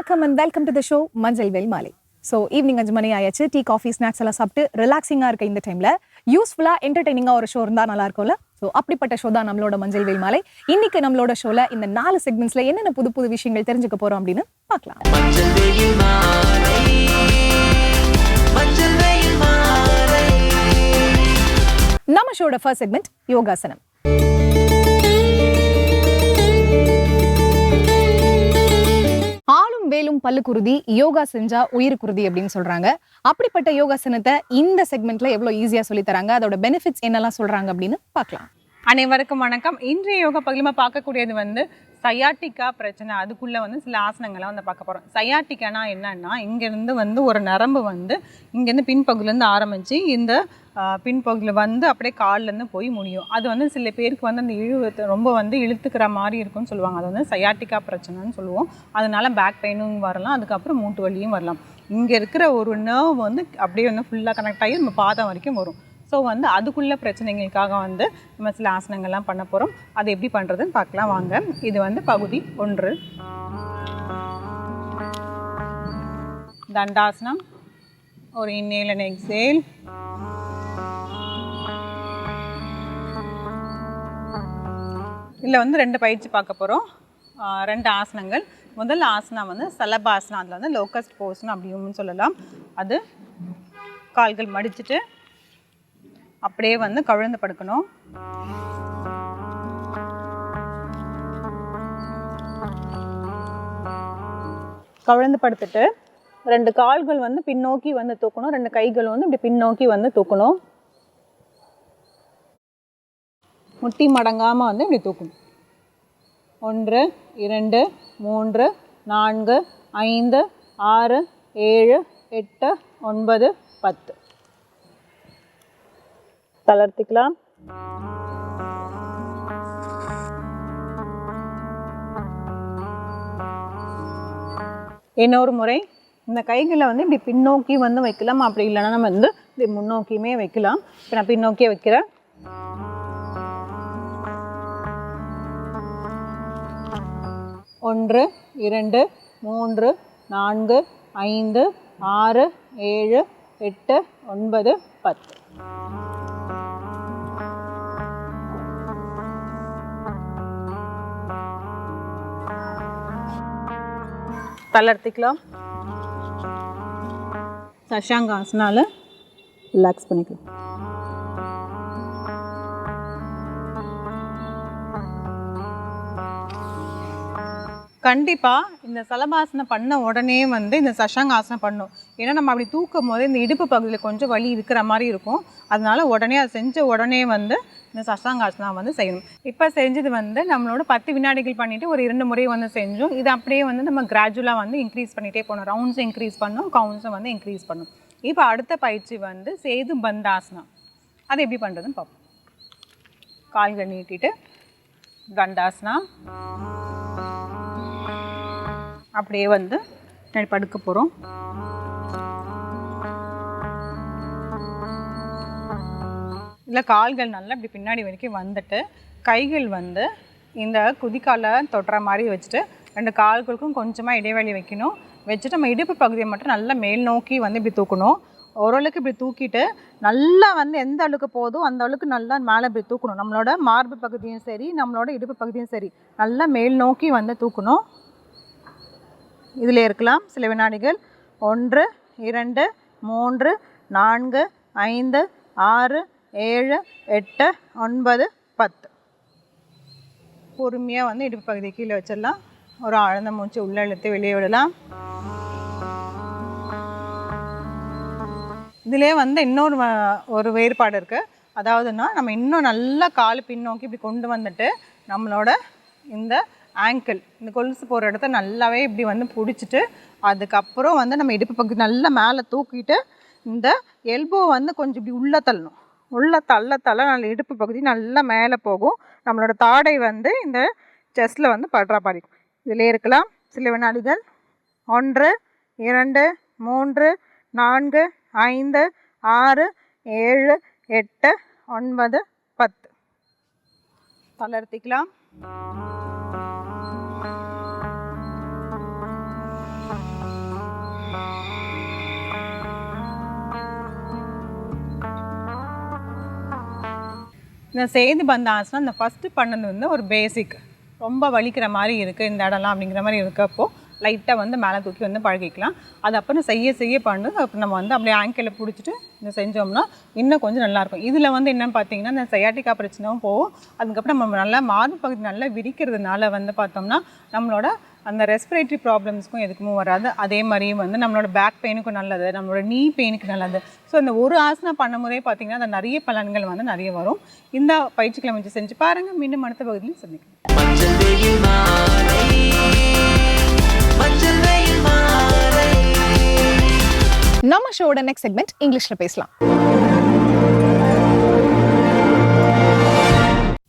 வணக்கம் and welcome to the show மஞ்சள் well மாலை. ஸோ ஈவினிங் அஞ்சு மணி ஆயாச்சு. டீ காஃபி ஸ்நாக்ஸ் எல்லாம் சாப்பிட்டு ரிலாக்ஸிங்காக இருக்க இந்த டைம்ல யூஸ்ஃபுல்லாக என்டர்டைனிங்காக ஒரு ஷோ இருந்தால் நல்லா இருக்கும்ல? ஸோ அப்படிப்பட்ட ஷோ தான் நம்மளோட மஞ்சள் வெயில் மாலை. இன்னைக்கு நம்மளோட ஷோல இந்த நாலு செக்மெண்ட்ஸ்ல என்னென்ன புது புது விஷயங்கள் தெரிஞ்சுக்க போறோம் அப்படின்னு பார்க்கலாம். நம்ம ஷோட ஃபர்ஸ்ட் செக்மெண்ட் யோகாசனம். ஆளும் வேலும் பல்லுக்குருதி யோகா செஞ்சா உயிருக்குருதி அப்படின்னு சொல்றாங்க. அப்படிப்பட்ட யோகாசனத்தை இந்த செக்மெண்ட்ல எவ்வளவு ஈஸியா சொல்லி தராங்க? அதோட பெனிஃபிட்ஸ் என்னெல்லாம் சொல்றாங்க அப்படின்னு பார்க்கலாம். அனைவருக்கும் வணக்கம். இன்றைய யோகா பகுதியில் பார்க்கக்கூடியது வந்து சயாட்டிக்கா பிரச்சனை. அதுக்குள்ளே வந்து சில ஆசனங்கள்லாம் வந்து பார்க்க போகிறோம் சயாட்டிக்கானா என்னன்னா இங்கேருந்து வந்து ஒரு நரம்பு வந்து இங்கேருந்து பின்பகுதியிலேருந்து ஆரம்பித்து இந்த பின்பகுதியில் வந்து அப்படியே கால்லேருந்து போய் முடியும். அது வந்து சில பேருக்கு வந்து அந்த இழுவத்தை ரொம்ப வந்து இழுத்துக்கிற மாதிரி இருக்கும்னு சொல்லுவாங்க. அது வந்து சயாட்டிக்கா பிரச்சனைன்னு சொல்லுவோம். அதனால் பேக் பெயினும் வரலாம். அதுக்கப்புறம் மூட்டு வலியும் வரலாம். இங்கே இருக்கிற ஒரு நர்வ் வந்து அப்படியே வந்து ஃபுல்லாக கனெக்ட் ஆகி நம்ம பாதம் வரைக்கும் வரும். ஸோ வந்து அதுக்குள்ள பிரச்சனைகளுக்காக வந்து நம்ம சில ஆசனங்கள்லாம் பண்ண போகிறோம் அது எப்படி பண்ணுறதுன்னு பார்க்கலாம். வாங்க. இது வந்து பகுதி ஒன்று. தண்டாசனம். ஒரு இன்னேல் அண்ட் எக்ஸேல் இதில் வந்து ரெண்டு பயிற்சி பார்க்க போகிறோம் ரெண்டு ஆசனங்கள். முதல் ஆசனம் வந்து சலபாசனம். அதில் வந்து லோக்கஸ்ட் போஸ்னு அப்படின்னு சொல்லலாம். அது கால்கள் மடிச்சுட்டு அப்படியே வந்து கவிழ்ந்து படுக்கணும். கவிழ்ந்து படுத்துட்டு ரெண்டு கால்கள் வந்து பின்னோக்கி வந்து தூக்கணும். ரெண்டு கைகள் வந்து இப்படி பின்னோக்கி வந்து தூக்கணும். முட்டி மடங்காமல் வந்து இப்படி தூக்கணும். ஒன்று இரண்டு மூன்று நான்கு ஐந்து ஆறு ஏழு எட்டு ஒன்பது பத்து. தளர்த்திக்கலாம். இன்னொரு முறை இந்த கைகளை வந்து இப்படி பின்னோக்கி வந்து வைக்கலாம். அப்படி இல்லைன்னா நம்ம வந்து இப்படி முன்னோக்கியுமே வைக்கலாம். இப்போ நான் பின்னோக்கியே வைக்கிறேன். ஒன்று இரண்டு மூன்று நான்கு ஐந்து ஆறு ஏழு எட்டு ஒன்பது பத்து. தளர்த்திக்கலாம் சஷாங்காசனால ரிலாக்ஸ் பண்ணிக்கலாம். கண்டிப்பாக இந்த சலபாசனம் பண்ண உடனே வந்து இந்த சஷாங்காசனம் பண்ணும். ஏன்னா நம்ம அப்படி தூக்கும் போது இந்த இடுப்பு பகுதியில் கொஞ்சம் வலி இருக்கிற மாதிரி இருக்கும். அதனால உடனே அதை செஞ்ச உடனே வந்து இந்த சஷாங்காசனம் வந்து செய்யணும். இப்போ செஞ்சது வந்து நம்மளோட பத்து வினாடிகள் பண்ணிவிட்டு ஒரு இரண்டு முறை வந்து செஞ்சோம். இது அப்படியே வந்து நம்ம கிராஜுவலாக வந்து இன்க்ரீஸ் பண்ணிகிட்டே போகணும். ரவுண்ட்ஸும் இன்க்ரீஸ் பண்ணும் கவுண்ட்ஸும் வந்து இன்க்ரீஸ் பண்ணணும் இப்போ அடுத்த பயிற்சி வந்து சேது பந்தாசனம். அது எப்படி பண்ணுறதுன்னு பார்ப்போம் கால்கள் நீட்டிட்டு தண்டாசனா அப்படியே வந்து படுக்க போகிறோம் இல்லை கால்கள் நல்லா இப்படி பின்னாடி வரைக்கும் வந்துட்டு கைகள் வந்து இந்த குதிக்காலை தொட்டுற மாதிரி வச்சுட்டு ரெண்டு கால்களுக்கும் கொஞ்சமாக இடைவெளி வைக்கணும். வச்சுட்டு நம்ம இடுப்பு பகுதியை மட்டும் நல்லா மேல் நோக்கி வந்து இப்படி தூக்கணும். ஓரளவுக்கு இப்படி தூக்கிட்டு நல்லா வந்து எந்த அளவுக்கு போதோ அந்த அளவுக்கு நல்லா மேலே இப்படி தூக்கணும். நம்மளோட மார்பு பகுதியும் சரி நம்மளோட இடுப்பு பகுதியும் சரி நல்லா மேல் நோக்கி வந்து தூக்கணும். இதில் இருக்கலாம் சில வினாடிகள். ஒன்று இரண்டு மூன்று நான்கு ஐந்து ஆறு ஏழு எட்டு ஒன்பது பத்து. பொறுமையாக வந்து இடுப்பு பகுதி கீழே வச்சிடலாம். ஒரு ஆழ்ந்த மூச்சு உள்ளே இழுத்து வெளியே விடலாம். இதிலே வந்து இன்னொரு ஒரு வேறுபாடு இருக்குது அதாவதுன்னா நம்ம இன்னும் நல்லா கால் பின்னோக்கி இப்படி கொண்டு வந்துட்டு நம்மளோட இந்த ஆங்கிள் இந்த கொலுசு போகிற இடத்த நல்லாவே இப்படி வந்து பிடிச்சிட்டு அதுக்கப்புறம் வந்து நம்ம இடுப்பு பகுதி நல்லா மேலே தூக்கிட்டு இந்த எல்போ வந்து கொஞ்சம் இப்படி உள்ளே தள்ளணும். உள்ளே தள்ள தள்ள நல்ல இடுப்பு பகுதி நல்லா மேலே போகும். நம்மளோட தாடை வந்து இந்த செஸ்ட்டில் வந்து படுற மாதிரி இதிலே இருக்கலாம். சில வினாடிகள் ஒன்று இரண்டு மூன்று நான்கு ஐந்து ஆறு ஏழு எட்டு ஒன்பது பத்து. தளர்த்திக்கலாம் இந்த செய்து பந்த ஆசனம் அந்த ஃபஸ்ட்டு பண்ணது வந்து ஒரு பேசிக் ரொம்ப வலிக்கிற மாதிரி இருக்குது இந்த இடம்லாம் அப்படிங்கிற மாதிரி இருக்கப்போ லைட்டாக வந்து மேலே தூக்கி வந்து பழகிக்கலாம். அது அப்புறம் செய்ய செய்ய பண்ணு. அப்புறம் நம்ம வந்து அப்படியே ஆங்கிளில் பிடிச்சிட்டு இந்த செஞ்சோம்னா இன்னும் கொஞ்சம் நல்லாயிருக்கும் இதில் வந்து என்னென்னு பார்த்தீங்கன்னா இந்த சையாட்டிக்கா பிரச்சனையும் போகும். அதுக்கப்புறம் நம்ம நல்லா மார்பு பகுதி நல்லா விரிக்கிறதுனால வந்து பார்த்தோம்னா நம்மளோட அந்த ரெஸ்பிரேட்டரி ப்ராப்ளம்ஸ்க்கும் எதுக்குமே வராது. அதே மாதிரியும் வந்து நம்மளோட பேக் பெயினுக்கும் நல்லது நம்மளோட நீ பெயினுக்கு நல்லது. ஸோ இந்த ஒரு ஆசனம் பண்ணும்போதே பார்த்தீங்கன்னா அந்த நிறைய பலன்கள் வந்து நிறைய வரும். இந்த பயிற்சிகளை வச்சு செஞ்சு பாருங்கள் மீண்டும் அடுத்த பகுதியில் சந்திக்கிறேன் ஷோட நெக்ஸ்ட் செக்மெண்ட் இங்கிலீஷில் பேசலாம்.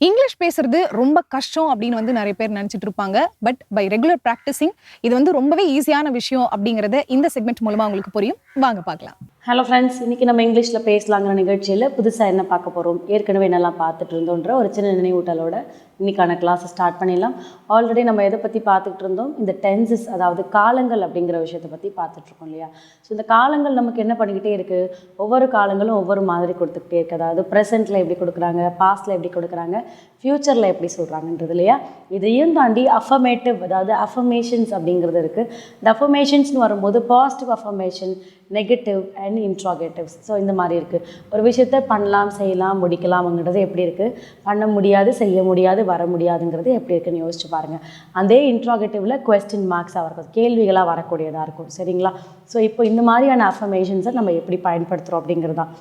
இங்கிலீஷ் பேசுறது ரொம்ப கஷ்டம் அப்படின்னு வந்து நிறைய பேர் நினைச்சிட்டு இருப்பாங்க. பட் பை ரெகுலர் ப்ராக்டிஸிங் இது வந்து ரொம்பவே ஈஸியான விஷயம் அப்படிங்கிறத இந்த செக்மெண்ட் மூலமா உங்களுக்கு புரியும். வாங்க பார்க்கலாம். ஹலோ ஃப்ரெண்ட்ஸ் இன்றைக்கி நம்ம இங்கிலீஷில் பேசலாங்கிற நிகழ்ச்சியில் புதுசாக என்ன பார்க்க போகிறோம் ஏற்கனவே என்னெல்லாம் பார்த்துட்டு இருந்தோன்ற ஒரு சின்ன நினைவூட்டலோட இன்றைக்கான கிளாஸை ஸ்டார்ட் பண்ணிடலாம். ஆல்ரெடி நம்ம எதை பற்றி பார்த்துட்டு இருந்தோம்? இந்த டென்சஸ் அதாவது காலங்கள் அப்படிங்கிற விஷயத்தை பற்றி பார்த்துட்ருக்கோம் இல்லையா? ஸோ இந்த காலங்கள் நமக்கு என்ன பண்ணிக்கிட்டே இருக்குது ஒவ்வொரு காலங்களும் ஒவ்வொரு மாதிரி கொடுத்துக்கிட்டே இருக்குது அதாவது ப்ரெசென்ட்டில் எப்படி கொடுக்குறாங்க? பாஸ்ட்டில் எப்படி கொடுக்குறாங்க? ஃப்யூச்சரில் எப்படி சொல்கிறாங்கன்றது இல்லையா? இதையும் தாண்டி அஃபமேட்டிவ் அதாவது அஃபர்மேஷன்ஸ் அப்படிங்கிறது இருக்குது இந்த அஃபர்மேஷன்ஸ்னு வரும்போது positive affirmation negative and interrogatives so இந்த மாதிரி இருக்குது ஒரு விஷயத்த பண்ணலாம் செய்யலாம் முடிக்கலாம்ங்கிறது எப்படி இருக்குது பண்ண முடியாது செய்ய முடியாது வர முடியாதுங்கிறது எப்படி இருக்குன்னு யோசிச்சு பாருங்கள் அதே இன்ட்ராகேட்டிவில் கொஸ்டின் மார்க்ஸாக இருக்கும் கேள்விகளாக வரக்கூடியதாக இருக்கும். சரிங்களா? ஸோ இப்போ இந்த மாதிரியான அஃபர்மேஷன்ஸை நம்ம எப்படி பயன்படுத்துகிறோம் அப்படிங்கிறது தான்.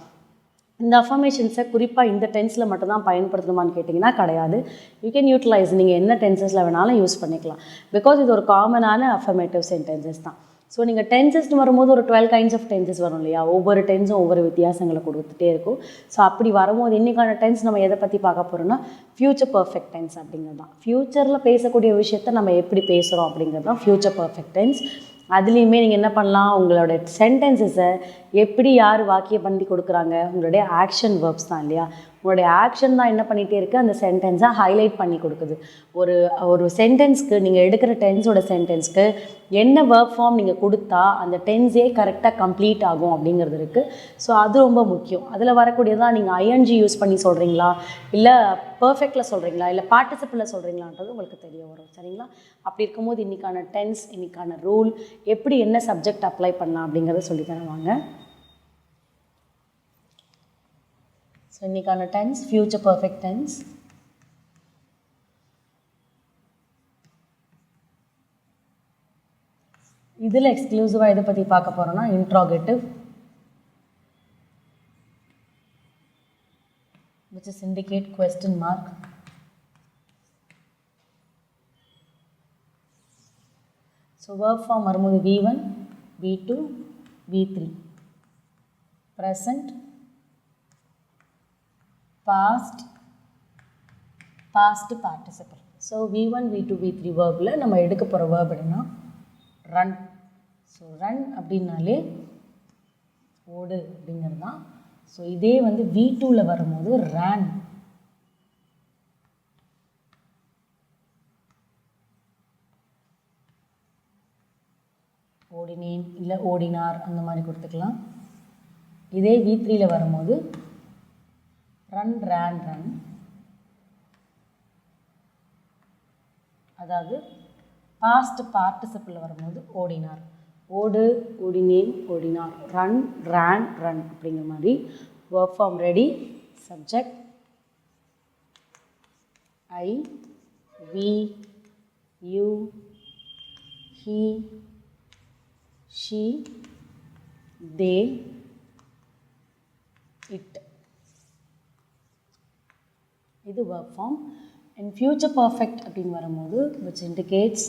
இந்த அஃபர்மேஷன்ஸை குறிப்பாக இந்த டென்ஸில் மட்டும்தான் பயன்படுத்தணுமான்னு கேட்டிங்கன்னா கிடையாது. யூ கேன் யூட்டிலைஸ் நீங்கள் என்ன டென்சஸில் வேணாலும் யூஸ் பண்ணிக்கலாம். பிகாஸ் இது ஒரு காமனான அஃபர்மேட்டிவ் சென்டென்சஸ் தான். ஸோ நீங்கள் டென்சஸ்னு வரும்போது ஒரு டுவெல் கைண்ட்ஸ் ஆஃப் டென்சஸ் வரும் இல்லையா? ஒவ்வொரு டென்ஸும் ஒவ்வொரு வித்தியாசங்களை கொடுத்துட்டே இருக்கும். ஸோ அப்படி வரும்போது இன்றைக்கான டென்ஸ் நம்ம எதை பற்றி பார்க்க போகிறோம்னா ஃப்யூச்சர் பர்ஃபெக்ட் டென்ஸ் அப்படிங்கிறது தான். ஃப்யூச்சரில் பேசக்கூடிய விஷயத்த நம்ம எப்படி பேசுகிறோம் அப்படிங்கிறது தான் ஃப்யூச்சர் பர்ஃபெக்ட் டென்ஸ் அதுலேயுமே நீங்கள் என்ன பண்ணலாம்? உங்களோட சென்டென்சஸை எப்படி யார் வாக்கிய பண்ணி கொடுக்குறாங்க? உங்களுடைய ஆக்ஷன் வேர்ப்ஸ் தான் இல்லையா? உங்களுடைய ஆக்ஷன் தான் என்ன பண்ணிகிட்டே இருக்குது அந்த சென்டென்ஸை ஹைலைட் பண்ணி கொடுக்குது. ஒரு ஒரு சென்டென்ஸ்க்கு நீங்கள் எடுக்கிற டென்ஸோட சென்டென்ஸ்க்கு என்ன ஒர்க் ஃபார்ம் நீங்கள் கொடுத்தா அந்த டென்ஸே கரெக்டாக கம்ப்ளீட் ஆகும் அப்படிங்கிறது இருக்குது ஸோ அது ரொம்ப முக்கியம். அதில் வரக்கூடியதான் நீங்கள் ஐஎன்ஜி யூஸ் பண்ணி சொல்கிறீங்களா இல்லை பர்ஃபெக்டில் சொல்கிறீங்களா இல்லை பார்ட்டிசிபிளில் சொல்கிறீங்களான்றது உங்களுக்கு தெரிய வரும். சரிங்களா? அப்படி இருக்கும்போது இன்றைக்கான டென்ஸ் இன்றைக்கான ரூல் எப்படி என்ன சப்ஜெக்ட் அப்ளை பண்ணலாம் அப்படிங்கிறத சொல்லி ஸோ இன்றைக்கான டென்ஸ் ஃப்யூச்சர் பர்ஃபெக்ட் டென்ஸ் இதில் எக்ஸ்க்ளூசிவாக எதை பற்றி பார்க்க போகிறோன்னா interrogative which is indicate question mark. So verb form வரும்போது v1 v2 v3 present past past participle. So V one V two V three waybill நம்ம எடுக்க போகிற வேர்ப் என்னன்னா ரன் ஸோ ரன் அப்படின்னாலே ஓடு அப்படிங்கிறது? தான் ஸோ இதே வந்து வி டூவில் வரும்போது ரேன் ஓடினேன் இல்லை ஓடினார் அந்த மாதிரி கொடுத்துக்கலாம். இதே வி த்ரீயில் வரும்போது ரன் ரேன் ரன் அதாவது பாஸ்ட் பார்ட்டிசிபிள் வரும்போது ஓடினார். ஓடு ஓடினேன் ஓடினார். ரன் ரேன் ரன் அப்படிங்கிற மாதிரி work form ready subject I we you he she they it இது work form and future perfect அப்படின்னு வரும்போது விச் இண்டிகேட்ஸ்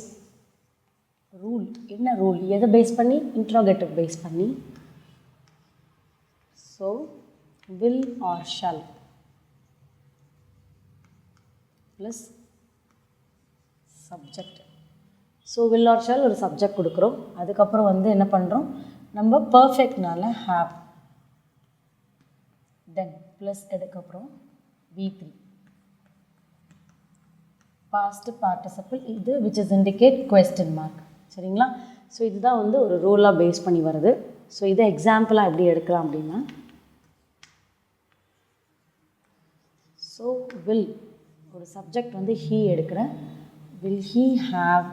ரூல் என்ன ரூல் எதை பேஸ் பண்ணி? இன்ட்ரோகேட்டிவ் பேஸ் பண்ணி. So will or shall plus subject so will or shall ஒரு subject கொடுக்குறோம். அதுக்கப்புறம் வந்து என்ன பண்ணுறோம் நம்ம பர்ஃபெக்ட்னால ஹாவ் தென் ப்ளஸ் அதுக்கப்புறம் வி த்ரீ பாஸ்ட் பார்ட்டிசிபிள் இது which is indicate question mark சரிங்களா? ஸோ இதுதான் வந்து ஒரு ரூலாக பேஸ் பண்ணி வருது. ஸோ இதை எக்ஸாம்பிளாக எப்படி எடுக்கலாம் அப்படின்னா ஸோ வில் ஒரு சப்ஜெக்ட் வந்து ஹீ எடுக்கிறேன் will he have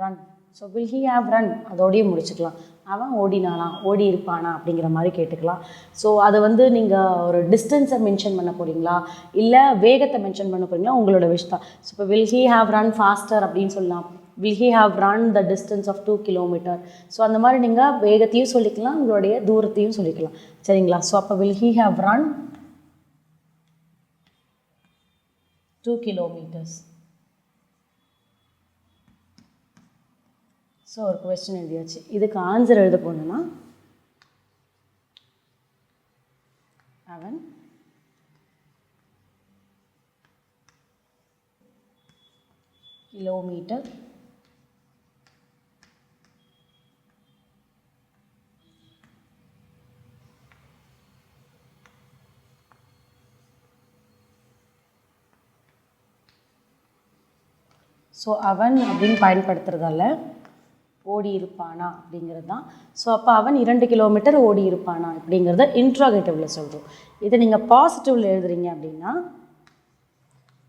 run so will he have run அதோடய முடிச்சுக்கலாம். அவன் ஓடினானா ஓடி இருப்பானா அப்படிங்கிற மாதிரி கேட்டுக்கலாம். ஸோ அதை வந்து நீங்கள் ஒரு டிஸ்டன்ஸை மென்ஷன் பண்ண போகிறீங்களா இல்லை வேகத்தை மென்ஷன் பண்ண போகிறீங்களா உங்களோட விஷ் தான். ஸோ இப்போ will he have run faster அப்படின்னு சொல்லலாம். Will he have run the distance of two kilometer so அந்த மாதிரி நீங்கள் வேகத்தையும் சொல்லிக்கலாம் உங்களுடைய தூரத்தையும் சொல்லிக்கலாம். சரிங்களா? ஸோ அப்போ will he have run two kilometers so ஒரு கொஸ்டின் எழுதியாச்சு. இதுக்கு ஆன்சர் எழுத போகணுமா? அவன்? கிலோமீட்டர் ஸோ அவன் அப்படின்னு பயன்படுத்துறதால ஓடி இருப்பானா அப்படிங்கிறது தான். ஸோ அப்போ அவன் இரண்டு கிலோமீட்டர் ஓடி இருப்பானா அப்படிங்கிறத இன்ட்ராகேட்டிவில் சொல்கிறோம் இதை நீங்கள் பாசிட்டிவில் எழுதுறீங்க அப்படின்னா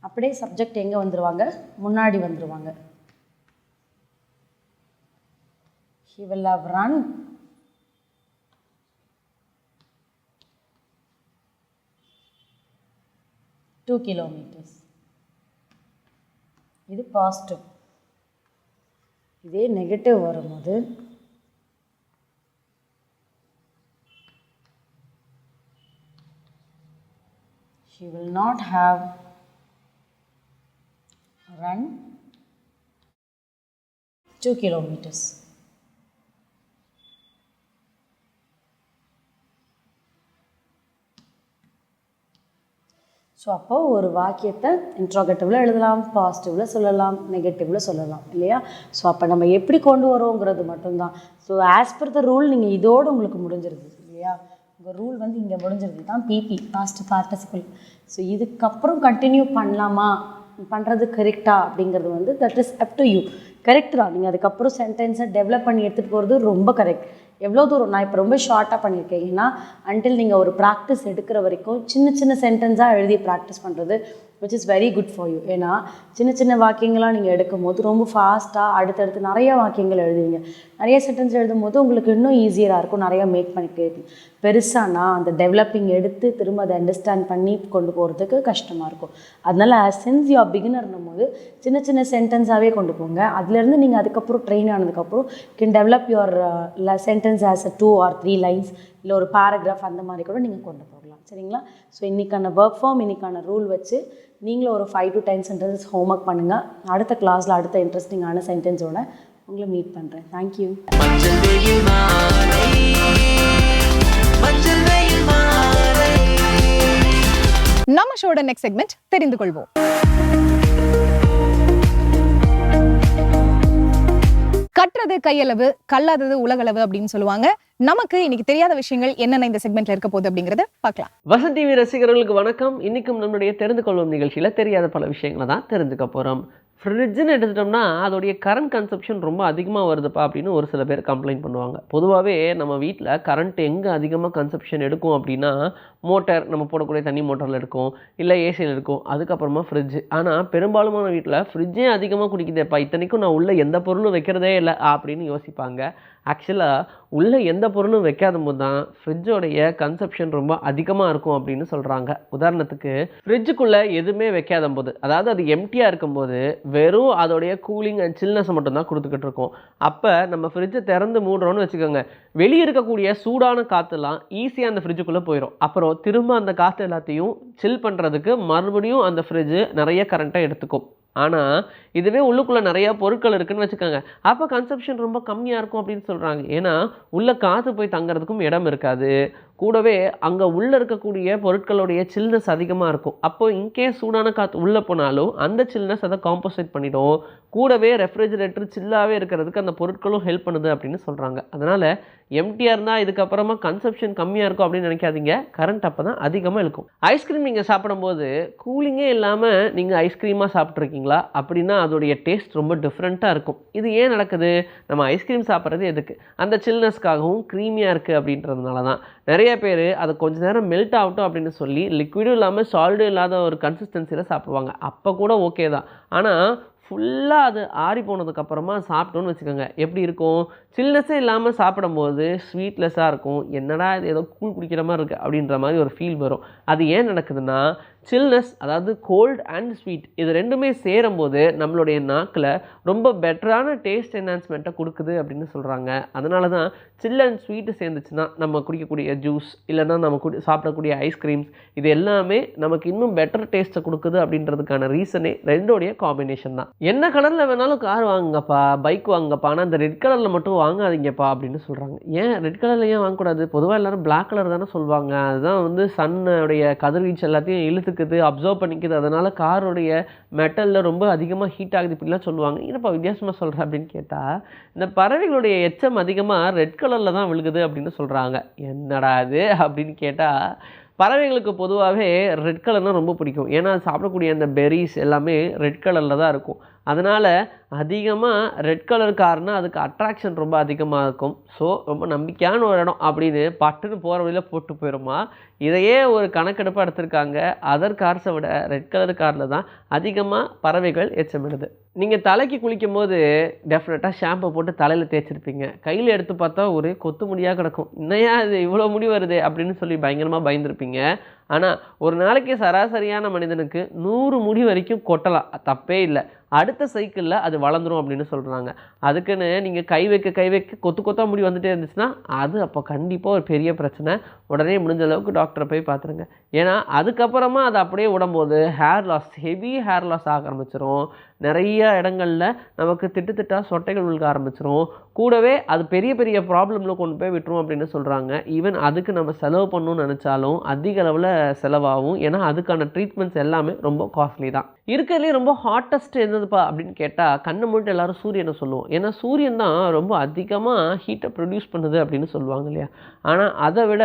அப்படியே சப்ஜெக்ட் எங்கே வந்துடுவாங்க முன்னாடி வந்துடுவாங்க he will have run two kilometers இது பாசிட்டிவ் இதே நெகட்டிவ் வரும்போது she will not have run 2 kilometers so அப்போ ஒரு வாக்கியத்தை இன்ட்ராகேட்டிவில் எழுதலாம் பாசிட்டிவில் சொல்லலாம் நெகட்டிவில் சொல்லலாம் இல்லையா? ஸோ அப்போ நம்ம எப்படி கொண்டு வரோங்கிறது மட்டும்தான். So as per the rule நீங்கள் இதோடு உங்களுக்கு முடிஞ்சிருது இல்லையா? உங்கள் ரூல் வந்து இங்கே முடிஞ்சிருது. தான் பிபி பாஸ்ட் பார்ட்டிசிபிள் ஸோ இதுக்கப்புறம் கண்டினியூ பண்ணலாமா? பண்ணுறது கரெக்டா அப்படிங்கிறது வந்து that is up to you correct தான். நீங்கள் அதுக்கப்புறம் சென்டென்ஸை டெவலப் பண்ணி எடுத்துகிட்டு போகிறது ரொம்ப கரெக்ட் எவ்வளோ தூரம் நான் இப்போ ரொம்ப ஷார்ட்டாக பண்ணியிருக்கேன் ஏன்னா அன்டில் நீங்கள் ஒரு ப்ராக்டிஸ் எடுக்கிற வரைக்கும் சின்ன சின்ன சென்டென்ஸாக எழுதி ப்ராக்டிஸ் பண்ணுறது which is very good for you ஏன்னா சின்ன சின்ன வாக்கியங்களாக நீங்கள் எடுக்கும் போது ரொம்ப ஃபாஸ்ட்டாக அடுத்தடுத்து நிறைய வாக்கியங்கள் எழுதுவீங்க. நிறைய சென்டென்ஸ் எழுதும் போது உங்களுக்கு இன்னும் ஈஸியராக இருக்கும். நிறையா மேக் பண்ணிக்கிட்டே இருப்பீங்க பெருசானா அந்த டெவலப்பிங் எடுத்து திரும்ப அதை அண்டர்ஸ்டாண்ட் பண்ணி கொண்டு போகிறதுக்கு கஷ்டமாக இருக்கும். அதனால் ஆஸ் சென்ஸ் யூ பிகினர்னும் போது சின்ன சின்ன சென்டென்ஸாகவே கொண்டு போங்க. அதுலேருந்து நீங்கள் அதுக்கப்புறம் ட்ரெயின் ஆனதுக்கப்புறம் can develop your sentence as a two or three lines இல்லை ஒரு பேராகிராஃப் அந்த மாதிரி கூட நீங்கள் கொண்டு போகலாம். சரிங்களா? ஸோ இன்றைக்கான ஒர்க் ஃபார்ம் இன்றைக்கான ரூல் வச்சு நீங்களும் ஒரு five to ten sentences homework பண்ணுங்கள் அடுத்த கிளாஸில் அடுத்த இன்ட்ரெஸ்டிங்கான சென்டென்ஸோட உங்களை மீட் பண்ணுறேன் தேங்க்யூ நம்ம ஷோட நெக்ஸ்ட் செக்மெண்ட் தெரிந்து கொள்வோம் கட்டுறது கையளவு கல்லாதது உலகளவு அப்படின்னு சொல்லுவாங்க. நமக்கு இன்னைக்கு தெரியாத விஷயங்கள் என்னென்ன இந்த செக்மெண்ட்ல இருக்க போகுது அப்படிங்கறத பார்க்கலாம். வசந்த் டிவி ரசிகர்களுக்கு வணக்கம். இன்னைக்கும் நம்மளுடைய தெரிந்து கொள்ளும் நிகழ்ச்சியில தெரியாத பல விஷயங்களை தான் தெரிஞ்சுக்க போறோம். ஃப்ரிட்ஜுன்னு எடுத்துட்டோம்னா அதோடைய கரண்ட் கன்சப்ஷன் ரொம்ப அதிகமாக வருதுப்பா அப்படின்னு ஒரு சில பேர் கம்ப்ளைண்ட் பண்ணுவாங்க. பொதுவாகவே நம்ம வீட்டில் கரண்ட் எங்கே அதிகமாக கன்சப்ஷன் எடுக்கும் அப்படின்னா மோட்டர் நம்ம போடக்கூடிய தண்ணி மோட்டரில் இருக்கும் இல்லை ஏசியில் இருக்கும் அதுக்கப்புறமா ஃப்ரிட்ஜ் ஆனால் பெரும்பாலுமான வீட்டில் ஃப்ரிட்ஜே அதிகமாக குடிக்குதேப்பா. இத்தனைக்கும் நான் உள்ளே எந்த பொருளும் வைக்கிறதே இல்லை அப்படின்னு யோசிப்பாங்க. ஆக்சுவலாக உள்ளே எந்த பொருளும் வைக்காத போது தான் ஃப்ரிட்ஜோடைய கன்சப்ஷன் ரொம்ப அதிகமாக இருக்கும் அப்படின்னு சொல்கிறாங்க உதாரணத்துக்கு ஃப்ரிட்ஜுக்குள்ளே எதுவுமே வைக்காத போது அதாவது அது எம்டியாக இருக்கும்போது வெறும் அதோடைய கூலிங் அண்ட் சில்னஸ் மட்டும்தான் கொடுத்துக்கிட்டு இருக்கோம். அப்போ நம்ம ஃப்ரிட்ஜை திறந்து மூடுறோம்னு வச்சுக்கோங்க வெளியே இருக்கக்கூடிய சூடான காற்றுலாம் ஈஸியாக அந்த ஃப்ரிட்ஜுக்குள்ளே போயிடும் அப்புறம் திரும்ப அந்த காற்று எல்லாத்தையும் சில் பண்ணுறதுக்கு மறுபடியும் அந்த ஃப்ரிட்ஜு நிறைய கரண்ட்டை எடுத்துக்கும். ஆனால் இதுவே உள்ளுக்குள்ளே நிறையா பொருட்கள் இருக்குதுன்னு வச்சுக்கோங்க. அப்போ கன்சப்ஷன் ரொம்ப கம்மியாக இருக்கும் அப்படின்னு சொல்கிறாங்க ஏன்னா உள்ளே காற்று போய் தங்குறதுக்கும் இடம் இருக்காது. கூடவே அங்கே உள்ளே இருக்கக்கூடிய பொருட்களுடைய சில்னஸ் அதிகமாக இருக்கும். அப்போ இன்கேஸ் சூடான காற்று உள்ளே போனாலும் அந்த சில்னஸ் அதை காம்போசேட் பண்ணிடும். கூடவே ரெஃப்ரிஜரேட்டர் சில்லாகவே இருக்கிறதுக்கு அந்த பொருட்களும் ஹெல்ப் பண்ணுது அப்படின்னு சொல்கிறாங்க அதனால் எம்டியாக இருந்தால் இதுக்கப்புறமா கன்சப்ஷன் கம்மியாக இருக்கும் அப்படின்னு நினைக்காதீங்க. கரண்ட் அப்போ தான் அதிகமாக இருக்கும் ஐஸ்கிரீம் நீங்கள் சாப்பிடும்போது கூலிங்கே இல்லாமல் நீங்கள் ஐஸ்கிரீமாக சாப்பிட்ருக்கீங்களா அப்படின்னா அதோடைய டேஸ்ட் ரொம்ப டிஃப்ரெண்ட்டாக இருக்கும். இது ஏன் நடக்குது? நம்ம ஐஸ்கிரீம் சாப்பிட்றது எதுக்கு? அந்த சில்னஸ்க்காகவும் க்ரீமியாக இருக்குது அப்படின்றதுனால தான் நிறைய நிறைய பேர் அதை கொஞ்ச நேரம் மெல்ட் ஆகட்டும் அப்படின்னு சொல்லி லிக்விடும் இல்லாமல் சாலிடும் இல்லாத ஒரு கன்சிஸ்டன்சியில் சாப்பிடுவாங்க. அப்போ கூட ஓகே தான். ஆனால் ஃபுல்லாக அது ஆறி போனதுக்கப்புறமா சாப்பிட்டோன்னு வச்சுக்கோங்க. எப்படி இருக்கும்? சில்னஸ்ஸே இல்லாமல் சாப்பிடும்போது ஸ்வீட்லெஸ்ஸாக இருக்கும். என்னடா இது ஏதோ கூழ் குடிக்கிற மாதிரி இருக்குது அப்படின்ற மாதிரி ஒரு ஃபீல் வரும். அது ஏன் நடக்குதுன்னா சில்னஸ் அதாவது கோல்ட் அண்ட் ஸ்வீட் இது ரெண்டுமே சேரும்போது நம்மளுடைய நாக்கில் ரொம்ப பெட்டரான டேஸ்ட் என்ஹான்ஸ்மெண்ட்டை கொடுக்குது அப்படின்னு சொல்கிறாங்க அதனால தான் சில் அண்ட் ஸ்வீட்டு சேர்ந்துச்சுன்னா நம்ம குடிக்கக்கூடிய ஜூஸ் இல்லைன்னா நம்ம குடி சாப்பிடக்கூடிய ஐஸ்கிரீம்ஸ் இது எல்லாமே நமக்கு இன்னும் பெட்டர் டேஸ்ட்டை கொடுக்குது அப்படின்றதுக்கான ரீசனே ரெண்டோடைய காம்பினேஷன் தான். என்ன கலரில் வேணாலும் கார் வாங்குங்கப்பா பைக் வாங்குங்கப்பா ஆனால் அந்த ரெட் கலரில் மட்டும் வாங்காதீங்கப்பா அப்படின்னு சொல்கிறாங்க ஏன் ரெட் கலரில் ஏன் வாங்கக்கூடாது? பொதுவாக எல்லாரும் பிளாக் கலர் தானே சொல்லுவாங்க அதுதான் வந்து சன்னுடைய கதிர்வீச்சு எல்லாத்தையும் இழுத்து எடுத்துக்குது அப்சர்வ் பண்ணிக்குது. அதனால் காருடைய மெட்டலில் ரொம்ப அதிகமாக ஹீட் ஆகுது இப்படிலாம் சொல்லுவாங்க. என்னப்பா வித்தியாசமாக சொல்கிற அப்படின்னு கேட்டால் இந்த பறவைகளுடைய எச்சம் அதிகமாக ரெட் கலரில் தான் விழுகுது அப்படின்னு சொல்கிறாங்க என்னடா இது? அப்படின்னு கேட்டால் பறவைகளுக்கு பொதுவாகவே ரெட் கலர்னால் ரொம்ப பிடிக்கும். ஏன்னா அது சாப்பிடக்கூடிய அந்த பெரிஸ் எல்லாமே ரெட் கலரில் தான் இருக்கும். அதனால் அதிகமாக ரெட் கலர் கார்னால் அதுக்கு அட்ராக்ஷன் ரொம்ப அதிகமாக இருக்கும். ஸோ ரொம்ப நம்பிக்கையான ஒரு இடம் அப்படின்னு பட்டுன்னு போகிற வழியில் போட்டு போயிடுமா இதையே ஒரு கணக்கெடுப்பாக எடுத்திருக்காங்க. அதர் கார்ஸை விட ரெட் கலர் காரில் தான் அதிகமாக பறவைகள் எச்சமிடுது நீங்கள் தலைக்கு குளிக்கும் போது டெஃபினட்டாக ஷாம்பு போட்டு தலையில் தேய்ச்சிருப்பீங்க. கையில் எடுத்து பார்த்தா ஒரு கொத்து முடியாக கிடக்கும். இன்னையா இது இவ்வளோ முடி வருது அப்படின்னு சொல்லி பயங்கரமாக பயந்துருப்பீங்க. ஆனால் ஒரு நாளைக்கு சராசரியான மனிதனுக்கு நூறு முடி வரைக்கும் கொட்டலாம். தப்பே இல்லை. அடுத்த சைக்கிளில் அது வளர்ந்துரும் அப்படின்னு சொல்கிறாங்க அதுக்குன்னு நீங்கள் கை வைக்க கை வைக்க கொத்து கொத்தா முடி வந்துகிட்டே இருந்துச்சுன்னா அது அப்போ கண்டிப்பாக ஒரு பெரிய பிரச்சனை. உடனே முடிஞ்ச அளவுக்கு டாக்டரை போய் பார்த்துருங்க ஏன்னா அதுக்கப்புறமா அது அப்படியே விடும்போது hair loss heavy hair loss ஆக ஆரம்பிச்சிரும். நிறைய இடங்களில் நமக்கு திட்டு திட்டா சொட்டைகள் விழுக ஆரம்பிச்சிரும். கூடவே அது பெரிய பெரிய ப்ராப்ளமில் கொண்டு போய் விட்டுரும் அப்படின்னு சொல்கிறாங்க ஈவன் அதுக்கு நம்ம செலவு பண்ணணும்னு நினச்சாலும் அதிக அளவில் செலவாகும். ஏன்னா அதுக்கான ட்ரீட்மெண்ட்ஸ் எல்லாமே ரொம்ப காஸ்ட்லி தான். இருக்கிறதுலே ரொம்ப ஹாட்டஸ்ட் என்னதுப்பா அப்படின்னு கேட்டால் கண்ணை மூட்டு எல்லாரும் சூரியனை சொல்லுவோம். ஏன்னா சூரியன் தான் ரொம்ப அதிகமாக ஹீட்டை ப்ரொடியூஸ் பண்ணுது அப்படின்னு சொல்லுவாங்க இல்லையா? ஆனால் அதை விட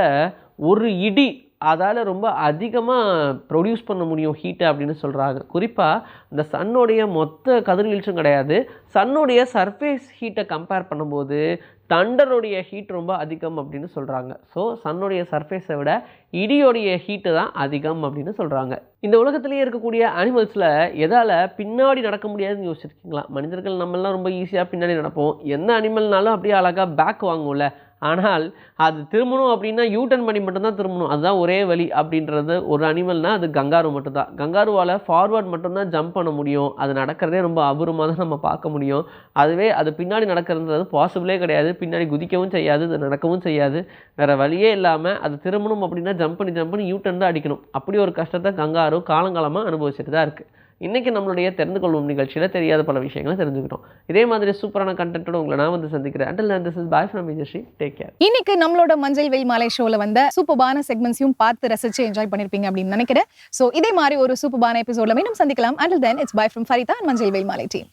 ஒரு இடி அதால் ரொம்ப அதிகமாக ப்ரொடியூஸ் பண்ண முடியும் ஹீட்டை அப்படின்னு சொல்கிறாங்க குறிப்பாக இந்த சன்னுடைய மொத்த கதிர்வீழ்ச்சும் கிடையாது. சன்னுடைய சர்ஃபேஸ் ஹீட்டை கம்பேர் பண்ணும்போது தண்டருடைய ஹீட் ரொம்ப அதிகம் அப்படின்னு சொல்கிறாங்க ஸோ சன்னுடைய சர்ஃபேஸை விட இடியோடைய ஹீட்டு தான் அதிகம் அப்படின்னு சொல்கிறாங்க இந்த உலகத்திலேயே இருக்கக்கூடிய அனிமல்ஸில் எதால் பின்னாடி நடக்க முடியாதுன்னு யோசிச்சிருக்கீங்களா? மனிதர்கள் நம்மெல்லாம் ரொம்ப ஈஸியாக பின்னாடி நடப்போம். எந்த அனிமல்னாலும் அப்படியே அழகாக பேக் வாங்கும்ல ஆனால் அது திரும்பணும் அப்படின்னா யூட்டன் பண்ணி மட்டும்தான் திரும்பணும். அதுதான் ஒரே வழி அப்படின்றது ஒரு அனிமல்னா அது கங்காரு மட்டும்தான். கங்காருவால் ஃபார்வர்ட் மட்டும்தான் ஜம்ப் பண்ண முடியும். அது நடக்கிறதே ரொம்ப அபூர்வமாக தான் நம்ம பார்க்க முடியும். அதுவே அது பின்னாடி நடக்கிறதுன்றது பாசிபிளே கிடையாது. பின்னாடி குதிக்கவும் செய்யாது அது நடக்கவும் செய்யாது. வேறு வழியே இல்லாமல் அது திரும்பணும் அப்படின்னா ஜம்ப் பண்ணி ஜம்ப் பண்ணி யூட்டன் தான் அடிக்கணும். அப்படி ஒரு கஷ்டத்தை கங்காரு காலங்காலமாக அனுபவிச்சுட்டு தான் இருக்குது இன்றைக்கி நம்மளுடைய தெரிந்து கொள்ளும் நிகழ்ச்சியில் தெரியாத பல விஷயங்களை தெரிஞ்சுக்கிட்டோம். இதே மாதிரி சூப்பரான கண்டென்ட்டோட உங்களை நான் வந்து சந்திக்கிறேன். Until this is bye from Vijayasri take care இன்னைக்கு நம்மளோட மஞ்சள் வெயில் மாலை ஷோவில் வந்த சூப்பர்பான செக்மெண்ட்ஸையும் பார்த்து ரசிச்சு என்ஜாய் பண்ணிருப்பீங்க அப்படின்னு நினைக்கிறேன். சோ இதே மாதிரி ஒரு சூப்பர்பான எபிசோட்ல மீண்டும் சந்திக்கலாம். Until then it's bye from Farida and Manjal Veyil மாலை டீம்